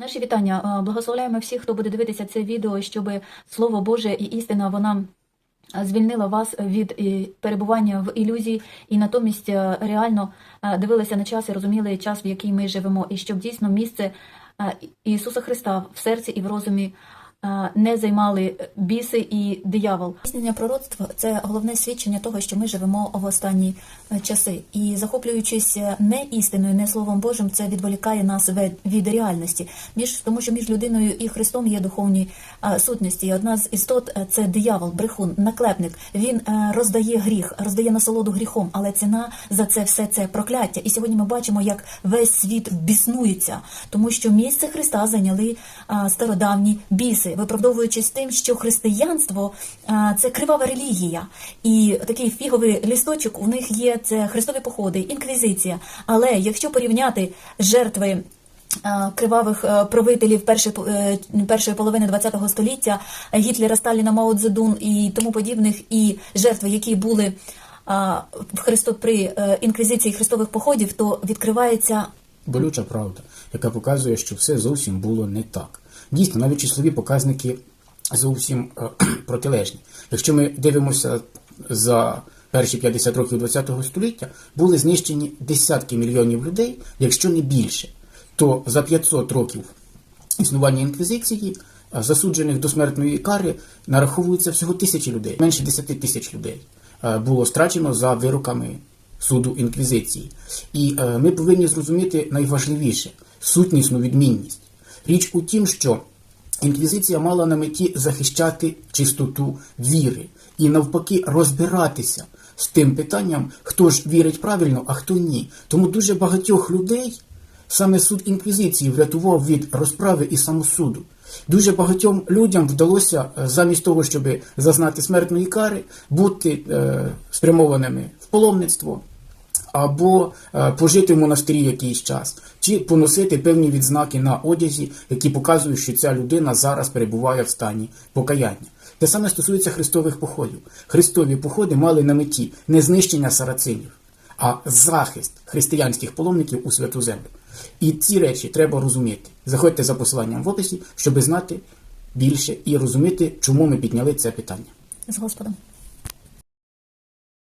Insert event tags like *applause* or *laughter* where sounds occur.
Наші вітання. Е, Благословляємо всіх, хто буде дивитися це відео, щоб Слово Боже і істина вона е, звільнила вас від е, перебування в ілюзії і натомість реально дивилися на час і розуміли час, в який ми живемо, і щоб дійсно місце Ісуса Христа в серці і в розумі не займали біси і диявол. Здійснення пророцтва це головне свідчення того, що ми живемо в останні е, часи. І захоплюючись е, не істиною, не словом Божим, це відволікає нас від реальності. Між тому, що між людиною і Христом є духовні е, сутності. І одна з істот е, це диявол, брехун, наклепник. Він е, роздає гріх, роздає насолоду гріхом, але ціна за це все це прокляття. І сьогодні ми бачимо, як весь світ біснується, тому що місце Христа зайняли стародавні біси, виправдовуючись тим, що християнство це кривава релігія, і такий фіговий лісточок у них є це христові походи, інквізиція. Але якщо порівняти жертви. Кривавих правителів першої, е, першої половини ХХ століття Гітлера, Сталіна, Мао Цзедун і тому подібних, і жертви, які були в Христо при е, інквізиції христових походів, то відкривається болюча правда, яка показує, що все зовсім було не так. Дійсно, навіть числові показники зовсім е, *clears throat* протилежні. Якщо ми дивимося за перші 50 років ХХ століття, були знищені десятки мільйонів людей, якщо не більше, то за 500 років існування інквізиції засуджених до смертної кари нараховується всього тисячі людей, менше 10 тисяч людей е, було страчено за вироками суду інквізиції. І е, ми повинні зрозуміти найважливіше сутнісну відмінність. Річ у тім, що інквізиція мала на меті захищати чистоту віри і навпаки розбиратися з тим питанням, хто ж вірить правильно, а хто ні. Тому дуже багатьох людей Саме суд інквізиції врятував від розправи і самосуду. Дуже багатьом людям вдалося е, замість того, щоб зазнати смертної кари, бути е, спрямованими в паломництво або е, пожити в монастирі якийсь час, чи поносити певні відзнаки на одязі, які показують, що ця людина зараз перебуває в стані покаяння. Те саме стосується христових походів. Христові походи мали на меті не знищення сарацинів, а захист християнських паломників у святу землю. І ці речі треба розуміти. Заходьте за посиланням в описі, щоб знати більше і розуміти, чому ми підняли це питання. з Господом.